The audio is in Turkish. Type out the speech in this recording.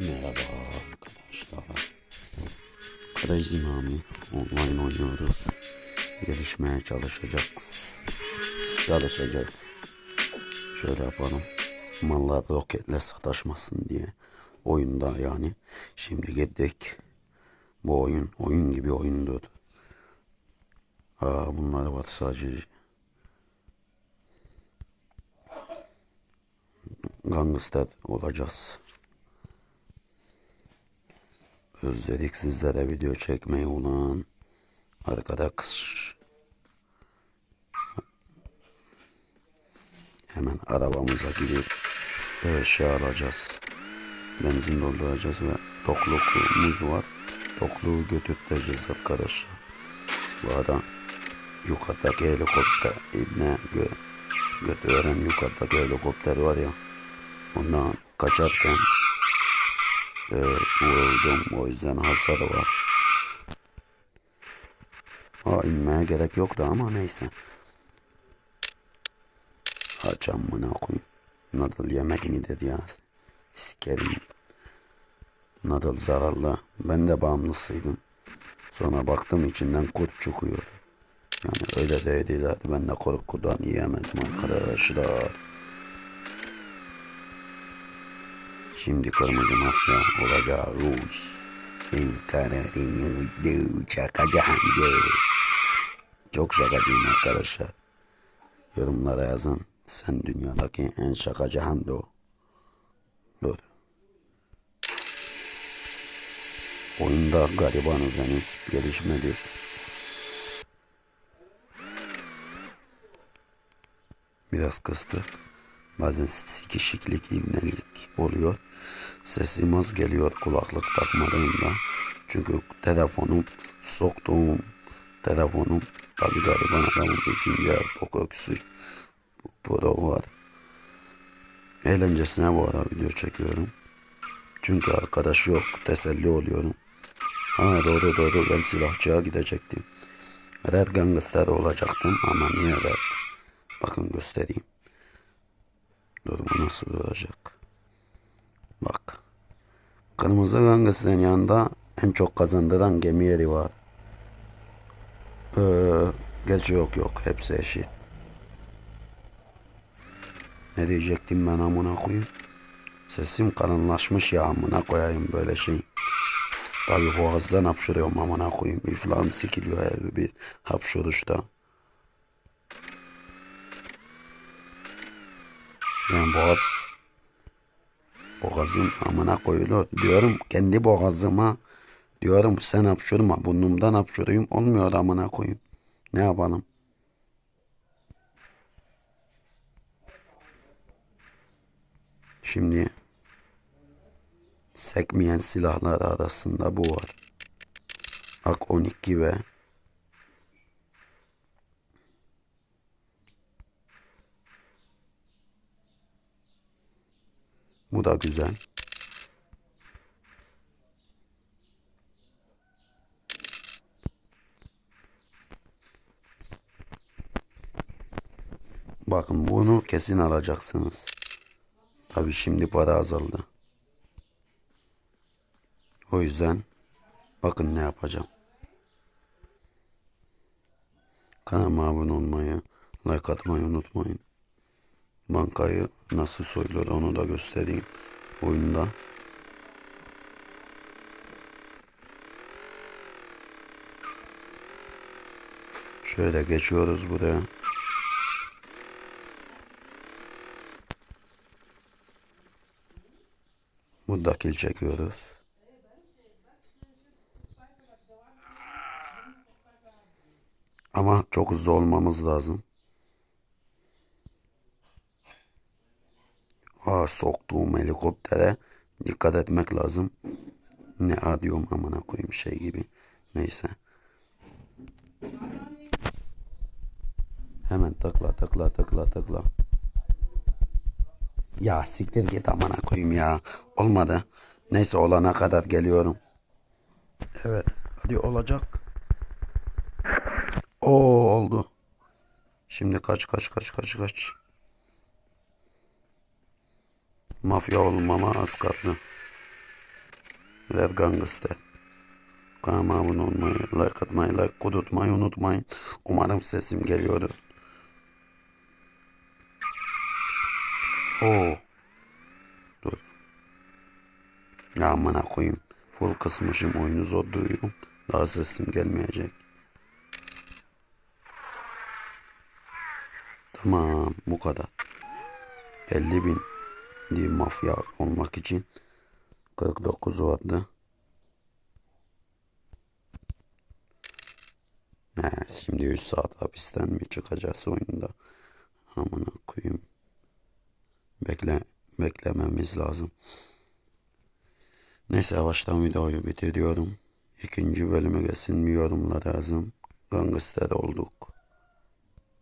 Merhaba arkadaşlar. Crazy Mami online oynuyoruz. Gelişmeye çalışacağız. Çalışacağız. Şöyle yapalım. Mallar roketle sataşmasın diye. Oyunda yani. Şimdi gittik. Bu oyun oyun gibi oyundur. Aa, bunlar var sadece. Gangster olacağız. Özledik sizlere video çekmeyi ulan. Arkadaş. Hemen arabamıza girip e, şey alacağız. Benzin dolduracağız ve tokluğumuz var. Tokluğu götürteceğiz arkadaşlar. Bu arada yukarıdaki helikopter İbne gö götüren yukarıdaki helikopter var ya ondan kaçarken e, vuruldum. O yüzden hasar var. Ha inmeye gerek yoktu ama neyse. Aç amına koyayım. Nadal yemek midir ya? Sikerim. Nadal zararlı. Ben de bağımlısıydım. Sonra baktım içinden kurt çıkıyor. Yani öyle dediler. Ben de korkudan yiyemedim arkadaşlar. Şimdi kırmızı mafya olacağız. Ben Karadeniz'de çakacağım diyor. Çok şakacıyım arkadaşlar. Yorumlara yazın. Sen dünyadaki en şakacı Hamdo. Dur. Oyunda garibanız henüz gelişmedik. Biraz kıstık. Bazen sikişiklik, imnelik oluyor. Sesim az geliyor kulaklık takmadığımda. Çünkü telefonum, soktuğum telefonum tabi gariban adamın ikinci el bok öksü pro var. Eğlencesine bu ara video çekiyorum. Çünkü arkadaş yok, teselli oluyorum. Ha doğru doğru ben silahçıya gidecektim. Red Gangster olacaktım ama niye Red? Bakın göstereyim. Dur bu nasıl duracak? Bak. Kırmızı Gangster'ın yanında en çok kazandıran gemi yeri var. Ee, gerçi yok yok. Hepsi eşit. Ne diyecektim ben amına koyayım? Sesim kalınlaşmış ya amına koyayım böyle şey. Tabi boğazdan hapşırıyorum amına koyayım. İflam sikiliyor her bir hapşırışta. Yani boğaz boğazım amına koyuluyor. Diyorum kendi boğazıma diyorum sen hapşırma burnumdan hapşırayım olmuyor amına koyayım. Ne yapalım? Şimdi sekmeyen silahlar arasında bu var. Ak 12 ve Bu da güzel. Bakın bunu kesin alacaksınız. Tabi şimdi para azaldı. O yüzden bakın ne yapacağım. Kanalıma abone olmayı, like atmayı unutmayın. Bankayı nasıl soyulur onu da göstereyim oyunda. Şöyle geçiyoruz buraya. Buradakil çekiyoruz. Ama çok hızlı olmamız lazım. Aa, soktuğum helikoptere dikkat etmek lazım. Ne a diyorum amına koyayım şey gibi. Neyse. Hemen tıkla tıkla tıkla tıkla. Ya siktir git amına koyayım ya. Olmadı. Neyse olana kadar geliyorum. Evet. Hadi olacak. Oo oldu. Şimdi kaç kaç kaç kaç kaç. Mafya olmama az kaldı. Birer gangster. Kanalıma abone olmayı, like atmayı, like kudurtmayı unutmayın. Umarım sesim geliyordur. Oo. Dur. Ya amına koyayım. Full kısmışım oyunu zor duyuyorum. Daha sesim gelmeyecek. Tamam bu kadar. 50 bin diye mafya olmak için 49 vardı. He, şimdi 3 saat hapisten mi çıkacağız oyunda? Amına koyayım. Bekle, beklememiz lazım. Neyse yavaştan videoyu bitiriyorum. İkinci bölüme gelsin mi yorumlar yazın. Gangster olduk.